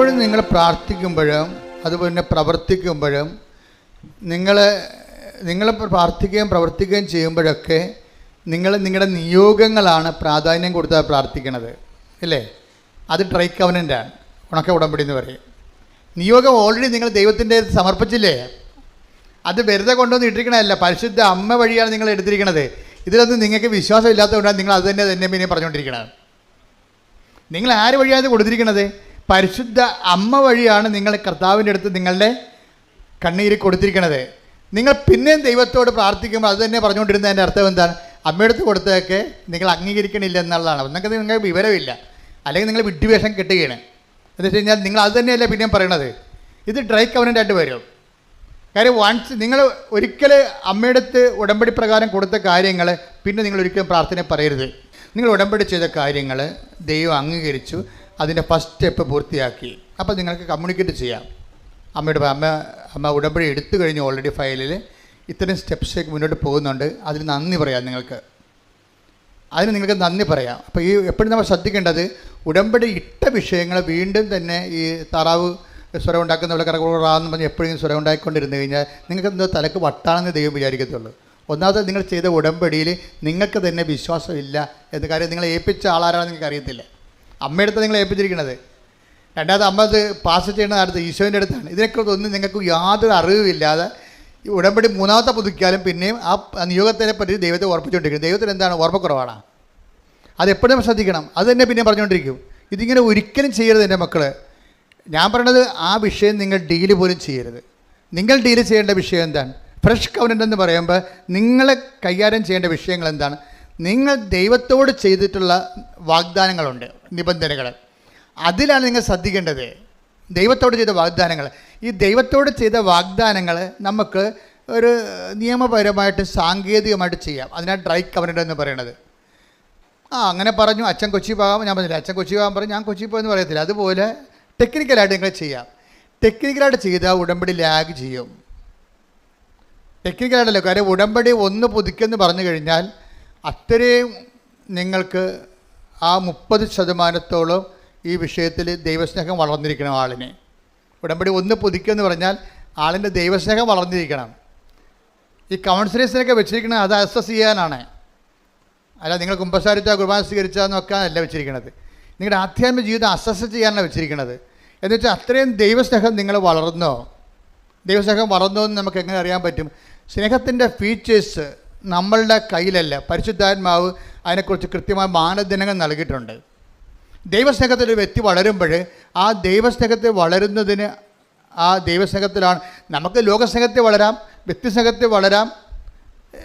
എപ്പോഴും നിങ്ങൾ പ്രാർത്ഥിക്കുമ്പോഴും അതുപോലെ പ്രവർത്തിക്കുമ്പോഴും നിങ്ങൾ നിങ്ങൾ പ്രാർത്ഥിക്കുകയും പ്രവർത്തിക്കുകയും ചെയ്യുമ്പോഴൊക്കെ നിങ്ങൾ നിങ്ങളുടെ നിയോഗങ്ങളാണ് പ്രാധാന്യം കൊടുത്താൽ പ്രാർത്ഥിക്കണത്. ഇല്ലേ അത് ട്രൈ കവനന്റാണ് ഉണക്ക ഉടമ്പടി എന്ന് പറയും. നിയോഗം ഓൾറെഡി നിങ്ങൾ ദൈവത്തിന്റെ സമർപ്പിച്ചില്ലേ? അത് വെറുതെ കൊണ്ടുവന്ന് ഇട്ടിരിക്കണമല്ല പരിശുദ്ധ അമ്മ വഴിയാണ് നിങ്ങൾ എടുത്തിരിക്കണത്. ഇതിലൊന്നും നിങ്ങൾക്ക് വിശ്വാസം ഇല്ലാത്തതുകൊണ്ടാണ് നിങ്ങൾ അത് തന്നെ തന്നെ പിന്നെ പറഞ്ഞുകൊണ്ടിരിക്കണത്. നിങ്ങൾ ആര് വഴിയാണ് ഇത് കൊടുത്തിരിക്കുന്നത് പരിശുദ്ധ അമ്മ വഴിയാണ് നിങ്ങൾ കർത്താവിന്റെ അടുത്ത് നിങ്ങളുടെ കണ്ണീര് കൊടുത്തിരിക്കണത്. നിങ്ങൾ പിന്നെയും ദൈവത്തോട് പ്രാർത്ഥിക്കുമ്പോൾ അത് തന്നെ പറഞ്ഞുകൊണ്ടിരുന്നതിന്റെ അർത്ഥം എന്താണ്? അമ്മയെടുത്ത് കൊടുത്തതൊക്കെ നിങ്ങൾ അംഗീകരിക്കണില്ല എന്നുള്ളതാണ്. നിങ്ങൾക്ക് നിങ്ങൾക്ക് വിവരമില്ല. അല്ലെങ്കിൽ നിങ്ങൾ വിഡ്ഢിവേഷം കിട്ടുകയാണ്. എന്ന് വെച്ച് കഴിഞ്ഞാൽ നിങ്ങൾ അത് തന്നെയല്ലേ പിന്നെയും പറയണത്. ഇത് ഡ്രൈ കവനന്റായിട്ട് വരും. കാര്യം വൺസ് നിങ്ങൾ ഒരിക്കൽ അമ്മയെടുത്ത് ഉടമ്പടി പ്രകാരം കൊടുത്ത കാര്യങ്ങൾ പിന്നെ നിങ്ങൾ ഒരിക്കലും പ്രാർത്ഥന പറയരുത്. നിങ്ങൾ ഉടമ്പടി ചെയ്ത കാര്യങ്ങൾ ദൈവം അംഗീകരിച്ചു. അതിന്റെ ഫസ്റ്റ് സ്റ്റെപ്പ് പൂർത്തിയാക്കി. അപ്പോൾ നിങ്ങൾക്ക് കമ്മ്യൂണിക്കേറ്റ് ചെയ്യാം. അമ്മയുടെ അമ്മ അമ്മ ഉടമ്പടി എടുത്തു കഴിഞ്ഞു ഓൾറെഡി ഫയലിൽ ഇത്രയും സ്റ്റെപ്സിലേക്ക് മുന്നോട്ട് പോകുന്നുണ്ട്. അതിന് നന്ദി പറയാം നിങ്ങൾക്ക്. അതിന് നിങ്ങൾക്ക് നന്ദി പറയാം. അപ്പോൾ ഈ എപ്പോഴും നമ്മൾ ശ്രദ്ധിക്കേണ്ടത് ഉടമ്പടി ഇട്ട വിഷയങ്ങൾ വീണ്ടും തന്നെ ഈ താറാവ് സ്വരം ഉണ്ടാക്കുന്നവരെ കറകുറാന്ന് പറഞ്ഞ് എപ്പോഴും സ്വരം ഉണ്ടായിക്കൊണ്ടിരുന്നു കഴിഞ്ഞാൽ നിങ്ങൾക്ക് എന്തോ തലക്ക് വട്ടാണെന്ന് ദൈവം വിചാരിക്കത്തുള്ളൂ. ഒന്നാമത് നിങ്ങൾ ചെയ്ത ഉടമ്പടിയിൽ നിങ്ങൾക്ക് തന്നെ വിശ്വാസമില്ല എന്ന കാര്യം നിങ്ങളെ ഏൽപ്പിച്ച ആളാരാണെന്ന് നിങ്ങൾക്ക് അറിയത്തില്ല അമ്മയെടുത്ത് നിങ്ങൾ ഏൽപ്പിച്ചിരിക്കുന്നത്. രണ്ടാമത് അമ്മ അത് പാസ് ചെയ്യുന്ന അടുത്ത് ഈശോന്റെ അടുത്താണ്. ഇതിനെക്കുറിച്ച് ഒന്നും നിങ്ങൾക്ക് യാതൊരു അറിവില്ലാതെ ഉടമ്പടി മൂന്നാമത്തെ പുതുക്കിയാലും പിന്നെയും ആ നിയോഗത്തിനെ പറ്റി ദൈവത്തെ ഓർപ്പിച്ചുകൊണ്ടിരിക്കും ദൈവത്തിന് എന്താണ് ഓർമ്മക്കുറവാണ്. അതെപ്പോഴും ശ്രദ്ധിക്കണം. അത് തന്നെ പിന്നെ പറഞ്ഞുകൊണ്ടിരിക്കും. ഇതിങ്ങനെ ഒരിക്കലും ചെയ്യരുത് എന്റെ മക്കൾ ഞാൻ പറയണത് ആ വിഷയം നിങ്ങൾ ഡീൽ പോലും ചെയ്യരുത്. നിങ്ങൾ ഡീൽ ചെയ്യേണ്ട വിഷയം എന്താണ്? ഫ്രഷ് കവനന്റ് എന്ന് പറയുമ്പോൾ നിങ്ങളെ കൈകാര്യം ചെയ്യേണ്ട വിഷയങ്ങൾ എന്താണ്? നിങ്ങൾ ദൈവത്തോട് ചെയ്തിട്ടുള്ള വാഗ്ദാനങ്ങളുണ്ട് നിബന്ധനകൾ. അതിലാണ് നിങ്ങൾ ശ്രദ്ധിക്കേണ്ടത്. ദൈവത്തോട് ചെയ്ത വാഗ്ദാനങ്ങൾ. ഈ ദൈവത്തോട് ചെയ്ത വാഗ്ദാനങ്ങൾ നമുക്ക് ഒരു നിയമപരമായിട്ട് സാങ്കേതികമായിട്ട് ചെയ്യാം. അതിനാണ് ഡ്രൈ കവനന്റ് എന്ന് പറയുന്നത്. ആ അങ്ങനെ പറഞ്ഞു അച്ഛൻ കൊച്ചി പോകാൻ ഞാൻ പറഞ്ഞില്ല. അച്ഛൻ കൊച്ചി പോകാൻ പറഞ്ഞു ഞാൻ കൊച്ചി പോകുമെന്ന് പറയത്തില്ല. അതുപോലെ ടെക്നിക്കലായിട്ട് നിങ്ങൾ ചെയ്യാം. ടെക്നിക്കലായിട്ട് ചെയ്താൽ ഉടമ്പടി ലാഗ് ചെയ്യും. ടെക്നിക്കലായിട്ടല്ലോ? കാര്യം ഉടമ്പടി ഒന്ന് പുതുക്കിയെന്ന് പറഞ്ഞു കഴിഞ്ഞാൽ അത്രയും നിങ്ങൾക്ക് ആ മുപ്പത് ശതമാനത്തോളം ഈ വിഷയത്തിൽ ദൈവസ്നേഹം വളർന്നിരിക്കണം ആളിനെ. ഉടമ്പടി ഒന്ന് പുതുക്കിയെന്ന് പറഞ്ഞാൽ ആളിന്റെ ദൈവസ്നേഹം വളർന്നിരിക്കണം. ഈ കൗൺസിലേഴ്സിനൊക്കെ വെച്ചിരിക്കുന്നത് അത് അസസ് ചെയ്യാനാണ്. അല്ല നിങ്ങൾ കുമ്പസാരിച്ചാൽ കുർബാന സ്വീകരിച്ചാന്നൊക്കെ അല്ല വെച്ചിരിക്കുന്നത്. നിങ്ങളുടെ ആധ്യാത്മിക ജീവിതം അസസ് ചെയ്യാനാണ് വെച്ചിരിക്കുന്നത്. എന്ന് വെച്ചാൽ അത്രയും ദൈവസ്നേഹം നിങ്ങൾ വളർന്നോ? ദൈവസ്നേഹം വളർന്നോ എന്ന് നമുക്ക് എങ്ങനെ അറിയാൻ പറ്റും? സ്നേഹത്തിന്റെ ഫീച്ചേഴ്സ് നമ്മളുടെ കയ്യിലല്ല. പരിശുദ്ധാത്മാവ് അതിനെക്കുറിച്ച് കൃത്യമായ മാനദണ്ഡങ്ങൾ നൽകിയിട്ടുണ്ട്. ദൈവസ്നേഹത്തിൽ ഒരു വ്യക്തി വളരുമ്പോൾ ആ ദൈവസ്നേഹത്തെ വളരുന്നതിന് ആ ദൈവസ്നേഹത്തിലാണ് നമുക്ക് ലോകസ്നേഹത്തെ വളരാം വ്യക്തിസ്നേഹത്തെ വളരാം.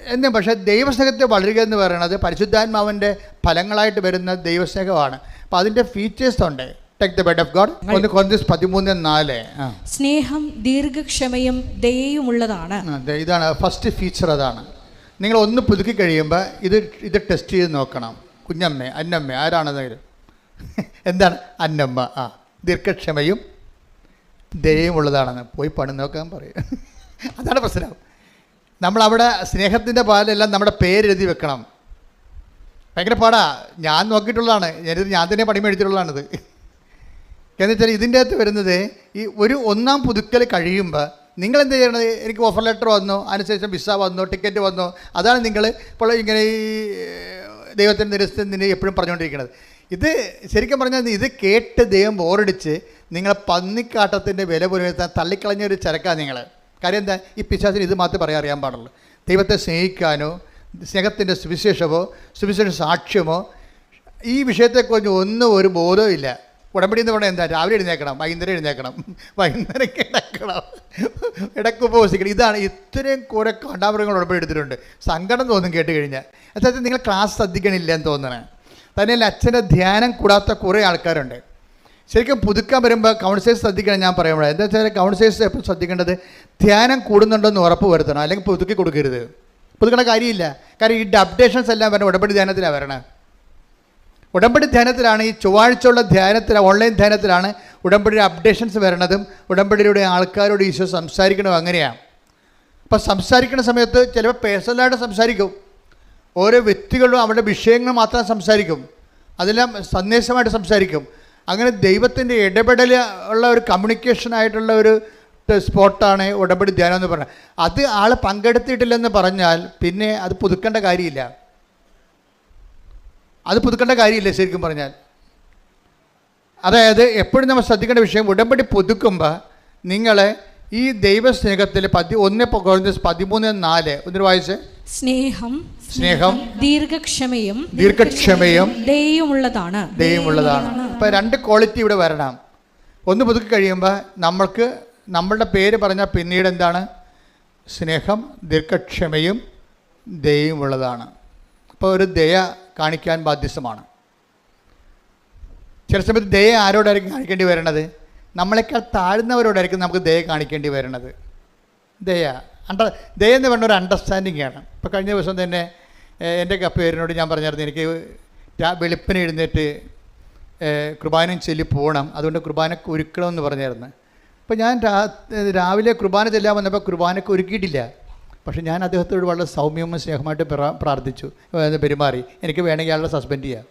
എന്നും പക്ഷേ ദൈവസ്നേഹത്തെ വളരുക എന്ന് പറയുന്നത് പരിശുദ്ധാത്മാവിന്റെ ഫലങ്ങളായിട്ട് വരുന്ന ദൈവസ്നേഹമാണ്. അപ്പോൾ അതിന്റെ ഫീച്ചേഴ്സ് ഉണ്ട്. Take the bed of God ഒന്ന് കൊന്തീസ് പതിമൂന്ന് നാല്. സ്നേഹം ദീർഘക്ഷമയും ദയുമുള്ളതാണ് ഇതാണ് ഫസ്റ്റ് ഫീച്ചർ അതാണ്. നിങ്ങൾ ഒന്ന് പുതുക്കി കഴിയുമ്പോൾ ഇത് ഇത് ടെസ്റ്റ് ചെയ്ത് നോക്കണം. കുഞ്ഞമ്മ അന്നമ്മ ആരാണെന്നെങ്കിലും. എന്താണ്? അന്നമ്മ ആ. ദീർഘക്ഷമയും ദയയും ഉള്ളതാണെന്ന് പോയി പണി നോക്കാൻ പറയും. അതാണ് പ്രശ്നം. നമ്മളവിടെ സ്നേഹത്തിന്റെ പാലെല്ലാം നമ്മുടെ പേരെഴുതി വെക്കണം. ഭയങ്കര പാടാ. ഞാൻ നോക്കിയിട്ടുള്ളതാണ്. ഞാനിത് ഞാൻ തന്നെ പണി മേടിച്ചിട്ടുള്ളതാണിത് എന്നുവെച്ചാൽ ഇതിന്റെ അകത്ത് വരുന്നത് ഈ ഒരു ഒന്നാം പുതുക്കൽ കഴിയുമ്പോൾ നിങ്ങൾ എന്ത് ചെയ്യണത് എനിക്ക് ഓഫർ ലെറ്റർ വന്നു അതിനുശേഷം വിസ വന്നു ടിക്കറ്റ് വന്നു. അതാണ് നിങ്ങൾ ഇപ്പോൾ ഇങ്ങനെ ഈ ദൈവത്തിന്റെ നിരസ്ഥത്തിന് എപ്പോഴും പറഞ്ഞുകൊണ്ടിരിക്കുന്നത്. ഇത് ശരിക്കും പറഞ്ഞാൽ ഇത് കേട്ട് ദൈവം ബോറടിച്ച് നിങ്ങളെ പന്നിക്കാട്ടത്തിന്റെ വില പുലർത്താൻ തള്ളിക്കളഞ്ഞ ഒരു ചരക്കാണ് നിങ്ങൾ. കാര്യം എന്താ? ഈ പിശാസിന് ഇത് മാത്രമേ പറയാൻ അറിയാൻ പാടുള്ളൂ. ദൈവത്തെ സ്നേഹിക്കാനോ സ്നേഹത്തിന്റെ സുവിശേഷമോ സുവിശേഷ സാക്ഷ്യമോ ഈ വിഷയത്തെക്കുറിച്ച് ഒന്നും ഒരു ബോധവും ഇല്ല ഉടമ്പടി എന്ന് പറഞ്ഞാൽ എന്താ? രാവിലെ എഴുന്നേക്കണം വൈകുന്നേരം എഴുന്നേക്കണം വൈകുന്നേരം കിടക്കണം. ഇടയ്ക്ക് ഉപവസിക്കണം. ഇതാണ് ഇത്രയും കുറെ കണ്ടാമൃഗങ്ങൾ ഉടമ്പടി എടുത്തിട്ടുണ്ട്. സങ്കടം തോന്നും കേട്ട് കഴിഞ്ഞാൽ. അതായത് നിങ്ങൾ ക്ലാസ് ശ്രദ്ധിക്കണില്ല എന്ന് തോന്നണേ. തന്നെയല്ല അച്ഛന്റെ ധ്യാനം കൂടാത്ത കുറേ ആൾക്കാരുണ്ട്. ശരിക്കും പുതുക്കാൻ വരുമ്പോൾ കൗൺസിലേഴ്സ് ശ്രദ്ധിക്കണം ഞാൻ പറയുമ്പോൾ എന്താ വെച്ചാൽ കൗൺസിലേഴ്സ് എപ്പോൾ ശ്രദ്ധിക്കേണ്ടത്? ധ്യാനം കൂടുന്നുണ്ടെന്ന് ഉറപ്പ് വരുത്തണം. അല്ലെങ്കിൽ പുതുക്കി കൊടുക്കരുത്. പുതുക്കണ കാര്യമില്ല. കാര്യം ഈ അപ്ഡേഷൻസ് എല്ലാം വരണം ഉടമ്പടി ധ്യാനത്തിലാണ് വരണേ. ഉടമ്പടി ധ്യാനത്തിലാണ് ഈ ചൊവ്വാഴ്ചയുള്ള ധ്യാനത്തിൽ ഓൺലൈൻ ധ്യാനത്തിലാണ് ഉടമ്പടിയുടെ അപ്ഡേഷൻസ് വരണതും ഉടമ്പടിയുടെ ആൾക്കാരോട് ഈശോ സംസാരിക്കണതും അങ്ങനെയാണ് അപ്പോൾ സംസാരിക്കുന്ന സമയത്ത് ചിലപ്പോൾ പേഴ്സണലായിട്ട് സംസാരിക്കും. ഓരോ വ്യക്തികളും അവരുടെ വിഷയങ്ങൾ മാത്രം സംസാരിക്കും. അതെല്ലാം സന്ദേശമായിട്ട് സംസാരിക്കും. അങ്ങനെ ദൈവത്തിന്റെ ഇടപെടൽ ഉള്ള ഒരു കമ്മ്യൂണിക്കേഷനായിട്ടുള്ള ഒരു സ്പോട്ടാണ് ഉടമ്പടി ധ്യാനം എന്ന് പറഞ്ഞാൽ. അത് ആൾ പങ്കെടുത്തിട്ടില്ലെന്ന് പറഞ്ഞാൽ പിന്നെ അത് പുതുക്കേണ്ട കാര്യമില്ല. അത് പുതുക്കേണ്ട കാര്യമില്ല ശരിക്കും പറഞ്ഞാൽ. അതായത് എപ്പോഴും നമ്മൾ ശ്രദ്ധിക്കേണ്ട വിഷയം ഉടമ്പടി പുതുക്കുമ്പോൾ നിങ്ങളെ ഈ ദൈവസ്നേഹത്തിൽ പതി ഒന്ന് കുറഞ്ഞ പതിമൂന്ന് നാല് ഒന്നിന് വായിച്ച്. സ്നേഹം സ്നേഹം ദീർഘക്ഷമയും ദീർഘക്ഷമയും ദയുമുള്ളതാണ് ദൈവമുള്ളതാണ് ഇപ്പം രണ്ട് ക്വാളിറ്റി ഇവിടെ വരണം. ഒന്ന് പുതുക്കി കഴിയുമ്പോൾ നമ്മൾക്ക് നമ്മളുടെ പേര് പറഞ്ഞാൽ പിന്നീട് എന്താണ്? സ്നേഹം ദീർഘക്ഷമയും ദയയുമുള്ളതാണ്. അപ്പോൾ ഒരു ദയ കാണിക്കാൻ ബാധ്യസ്ഥമാണ്. ചില സമയത്ത് ദയ ആരോടായിരിക്കും കാണിക്കേണ്ടി വരണത്? നമ്മളെക്കാൾ താഴ്ന്നവരോടായിരിക്കും നമുക്ക് ദയ കാണിക്കേണ്ടി വരണത്. ദയ. അണ്ടർ ദയ എന്ന് പറഞ്ഞ ഒരു അണ്ടർസ്റ്റാൻഡിംഗ് ആണ്. ഇപ്പോൾ കഴിഞ്ഞ ദിവസം തന്നെ എന്റെ കപ്പേരിനോട് ഞാൻ പറഞ്ഞായിരുന്നു എനിക്ക് വെളുപ്പിന് എഴുന്നേറ്റ് കുർബാനയും ചൊല്ലി പോകണം അതുകൊണ്ട് കുർബാനക്ക് ഒരുക്കണമെന്ന് പറഞ്ഞായിരുന്നു. അപ്പോൾ ഞാൻ രാവിലെ കുർബാന ചെല്ലാൻ വന്നപ്പോൾ കുർബാനക്ക് ഒരുക്കിയിട്ടില്ല. പക്ഷേ ഞാൻ അദ്ദേഹത്തോട് വളരെ സൗമ്യവും സ്നേഹമായിട്ട് പ്രാ- പ്രാർത്ഥിച്ചു. പെരുമാറി. എനിക്ക് വേണമെങ്കിൽ ആളെ സസ്പെൻഡ് ചെയ്യാം.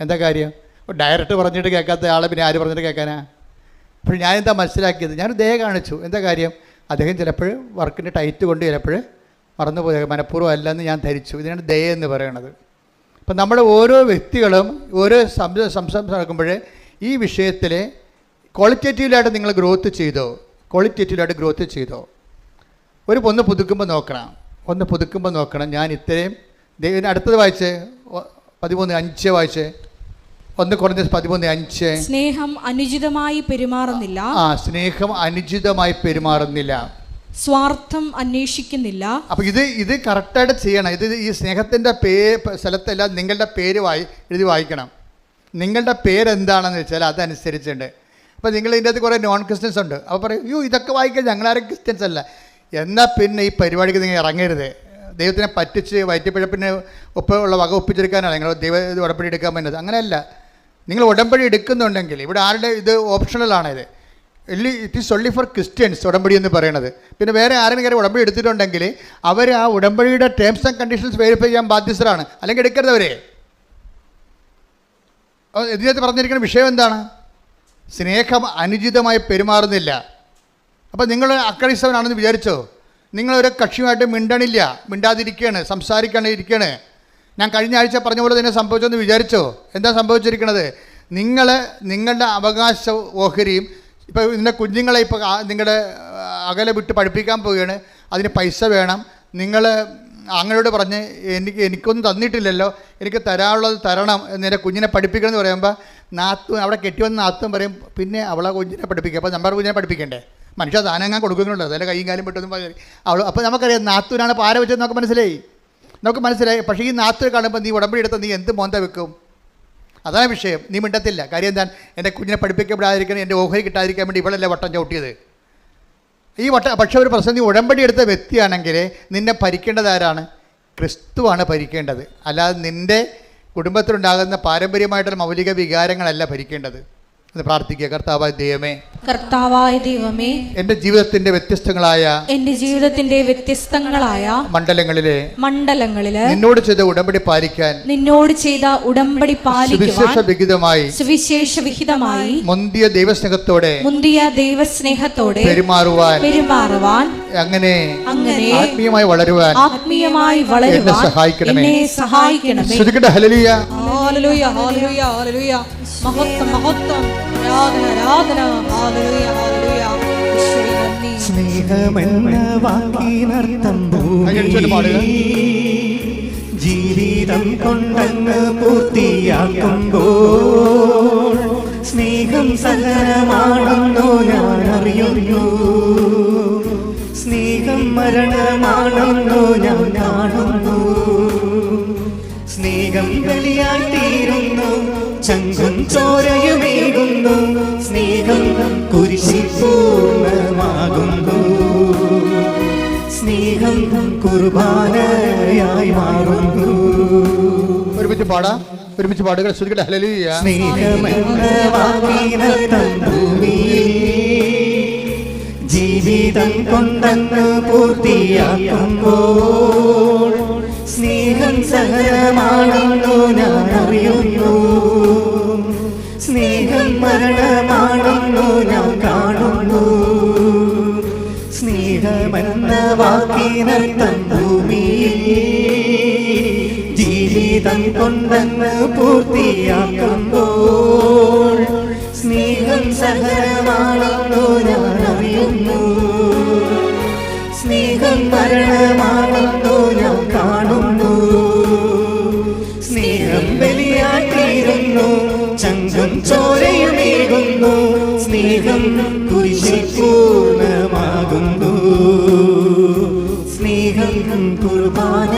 എന്താ കാര്യം? ഡയറക്റ്റ് പറഞ്ഞിട്ട് കേൾക്കാത്ത ആളെ പിന്നെ ആര് പറഞ്ഞിട്ട് കേൾക്കാനാ? അപ്പോൾ ഞാൻ എന്താ മനസ്സിലാക്കിയത്? ഞാൻ ദയ കാണിച്ചു. എന്താ കാര്യം? അദ്ദേഹം ചിലപ്പോൾ വർക്കിന്റെ ടൈറ്റ് കൊണ്ട് ചിലപ്പോൾ മറന്നുപോയ. മനഃപൂർവം അല്ലെന്ന് ഞാൻ ധരിച്ചു. ഇതിനാണ് ദയ എന്ന് പറയണത്. അപ്പം നമ്മൾ ഓരോ വ്യക്തികളും ഓരോ സംസ- നടക്കുമ്പോൾ ഈ വിഷയത്തിൽ ക്വാളിറ്റേറ്റീവിലായിട്ട് നിങ്ങൾ ഗ്രോത്ത് ചെയ്തോ? ക്വാളിറ്റേറ്റീവിലായിട്ട് ഗ്രോത്ത് ചെയ്തോ? ഒരു ഒന്ന് പുതുക്കുമ്പോൾ നോക്കണം. ഒന്ന് പുതുക്കുമ്പോൾ നോക്കണം. ഞാൻ ഇത്രയും ദൈവം അടുത്തത് വായിച്ച്. പതിമൂന്ന് അഞ്ച് വായിച്ച്. ഒന്ന് കുറഞ്ഞ പതിമൂന്ന് അഞ്ച്. സ്നേഹം അനുചിതമായി പെരുമാറുന്നില്ല. ആ സ്നേഹം അനുചിതമായി പെരുമാറുന്നില്ല. സ്വാർത്ഥം അന്വേഷിക്കുന്നില്ല. അപ്പൊ ഇത് ഇത് കറക്റ്റായിട്ട് ചെയ്യണം. ഇത് ഈ സ്നേഹത്തിന്റെ പേര് സ്ഥലത്തല്ല നിങ്ങളുടെ പേര് വായി എഴുതി വായിക്കണം. നിങ്ങളുടെ പേരെന്താണെന്ന് വെച്ചാൽ അതനുസരിച്ചുണ്ട്. അപ്പോൾ നിങ്ങൾ ഇതിന്റെ അകത്ത് കുറേ നോൺ ക്രിസ്ത്യൻസ് ഉണ്ട്. അപ്പോൾ പറയും അയ്യോ ഇതൊക്കെ വായിക്കാൻ ഞങ്ങളാരും ക്രിസ്ത്യൻസ് അല്ല. എന്നാൽ പിന്നെ ഈ പരിപാടിക്ക് നിങ്ങൾ ഇറങ്ങരുത്. ദൈവത്തിനെ പറ്റിച്ച് വയറ്റിപ്പിഴപ്പിന് ഒപ്പം ഉള്ള വക ഒപ്പിച്ചെടുക്കാനാണ് നിങ്ങൾ ദൈവ ഇത് ഉടമ്പടി എടുക്കാൻ പറ്റുന്നത് അങ്ങനെയല്ല. നിങ്ങൾ ഉടമ്പടി എടുക്കുന്നുണ്ടെങ്കിൽ ഇവിടെ ആരുടെ ഇത് ഓപ്ഷണലാണ് ഇത്. ഇല്ലി it is only for Christians ഉടമ്പടി എന്ന് പറയണത്. പിന്നെ വേറെ ആരെങ്കിലും ഉടമ്പടി എടുത്തിട്ടുണ്ടെങ്കിൽ അവർ ആ ഉടമ്പടിയുടെ ടേംസ് ആൻഡ് കണ്ടീഷൻസ് വെരിഫൈ ചെയ്യാൻ ബാധ്യസ്ഥരാണ്. അല്ലെങ്കിൽ എടുക്കരുത് അവരെ. ഇതിനകത്ത് പറഞ്ഞിരിക്കുന്ന വിഷയം എന്താണ്? സ്നേഹം അനുചിതമായി പെരുമാറുന്നില്ല. അപ്പോൾ നിങ്ങൾ അക്രൈസ്തവനാണെന്ന് വിചാരിച്ചോ? നിങ്ങളൊരു കക്ഷിയുമായിട്ട് മിണ്ടണില്ല. മിണ്ടാതിരിക്കുകയാണ് സംസാരിക്കാണ് ഇരിക്കുകയാണ് ഞാൻ കഴിഞ്ഞ ആഴ്ച പറഞ്ഞ പോലെ തന്നെ സംഭവിച്ചെന്ന് വിചാരിച്ചോ? എന്താ സംഭവിച്ചിരിക്കുന്നത് നിങ്ങൾ നിങ്ങളുടെ അവകാശ ഓഹരിയും ഇപ്പോൾ ഇതിന്റെ കുഞ്ഞുങ്ങളെ ഇപ്പോൾ നിങ്ങളുടെ അകലെ വിട്ട് പഠിപ്പിക്കാൻ പോവുകയാണ്. അതിന് പൈസ വേണം. നിങ്ങൾ അങ്ങനോട് പറഞ്ഞ് എനിക്ക് എനിക്കൊന്നും തന്നിട്ടില്ലല്ലോ. എനിക്ക് തരാനുള്ളത് തരണം. എന്ന് എന്റെ കുഞ്ഞിനെ പഠിപ്പിക്കണം എന്ന് പറയുമ്പോൾ നാത്തും അവിടെ കെട്ടിവന്ന നാത്തും പറയും പിന്നെ അവളെ കുഞ്ഞിനെ പഠിപ്പിക്കുക അപ്പോൾ നമ്മുടെ കുഞ്ഞിനെ പഠിപ്പിക്കണ്ടേ? മനുഷ്യ ദാനങ്ങാൻ കൊടുക്കുന്നുണ്ട്. അതിന്റെ കൈയും കാലും പെട്ടൊന്നും അവൾ അപ്പോൾ നമുക്കറിയാം നാത്തൂരാണ് പാര വെച്ചത് നമുക്ക് മനസ്സിലായി? നമുക്ക് മനസ്സിലായി. പക്ഷേ ഈ നാത്തൂർ കാണുമ്പോൾ നീ ഉടമ്പടി എടുത്ത നീ എന്ത് മോന്ത വെക്കും? അതാണ് വിഷയം. നീ മിണ്ടത്തില്ല. കാര്യം എന്താ എന്റെ കുഞ്ഞിനെ പഠിപ്പിക്കപ്പെടാതിരിക്കണം എന്റെ ഓഹരി കിട്ടാതിരിക്കാൻ വേണ്ടി ഇവളല്ലേ വട്ടം ചവിട്ടിയത്? ഈ വട്ട പക്ഷേ ഒരു പ്രശ്നം നീ ഉടമ്പടി എടുത്ത വ്യക്തിയാണെങ്കിൽ നിന്നെ ഭരിക്കേണ്ടത് ആരാണ്? ക്രിസ്തുവാണ് ഭരിക്കേണ്ടത്. അല്ലാതെ നിന്റെ കുടുംബത്തിലുണ്ടാകുന്ന പാരമ്പര്യമായിട്ടുള്ള മൗലിക വികാരങ്ങളല്ല ഭരിക്കേണ്ടത്. പ്രാർത്ഥിക്കുക. കർത്താവായ ദൈവമേ കർത്താവായ ദൈവമേ എന്റെ ജീവിതത്തിന്റെ വ്യത്യസ്തങ്ങളായ എന്റെ ജീവിതത്തിന്റെ വ്യത്യസ്തങ്ങളായ മണ്ഡലങ്ങളിലെ മണ്ഡലങ്ങളിലെ നിന്നോട് ചെയ്ത ഉടമ്പടി പാലിക്കാൻ നിന്നോട് ചെയ്ത ഉടമ്പടി പാലിക്കാൻ വിഹിതമായി സുവിശേഷ വിഹിതമായി മുന്തിയ ദൈവസ്നേഹത്തോടെ മുന്തിയ ദൈവസ്നേഹത്തോടെ പെരുമാറുവാൻ പെരുമാറുവാൻ അങ്ങനെ അങ്ങനെ ആത്മീയമായി വളരുവാൻ ആത്മീയമായി വളരുവാൻ സഹായിക്കണമേ. സഹായിക്കണമേ. Hallelujah hallelujah hallelujah. മഹത്വം മഹത്വം. ആരാധന ആരാധന. സ്നേഹമെന്ന വാക്കിനർത്ഥം ജീവിതം കൊണ്ടങ്ങ് പൂർത്തിയാക്കുമ്പോൾ സ്നേഹം സഹനമാണെന്നോ ഞാൻ അറിയുന്നു സ്നേഹം മരണമാണെന്നോ ഞാൻ കാണുന്നു സ്നേഹം തീരുന്നു ചങ്കും ചോരയുമേകുന്നു സ്നേഹം കുരിശി പൂർണമാകുന്നു. സ്നേഹം കുർബാനയായി മാറുന്നു. ഒരുമിച്ച് പാടാ. ഒരുമിച്ച് പാടുകൾ ശ്രദ്ധിക്കട്ടെ. ഹലലിയ ജീവിതം കൊണ്ടെന്ന് പൂർത്തിയാക്കുമ്പോൾ സ്നേഹം സഹനമാണെന്നു ഞാൻ അറിയുന്നു സ്നേഹം മരണമാണെന്നു ഞാൻ കാണുന്നു. സ്നേഹമെന്ന വാക്കിനർത്ഥം ഭൂമിയിൽ ജീവിതം കൊണ്ടെന്ന് പൂർത്തിയാക്കുമ്പോൾ സ്നേഹം സഹനമാണെന്നു ഞാൻ അറിയുന്നു സ്നേഹം മരണമാണെന്നു ഞാൻ കാണുന്നു. ചങ്കം ചോരയുമേകുന്നു. സ്നേഹം കുരിശിൽ പൂർണമാകുന്നു. സ്നേഹം കുർബാന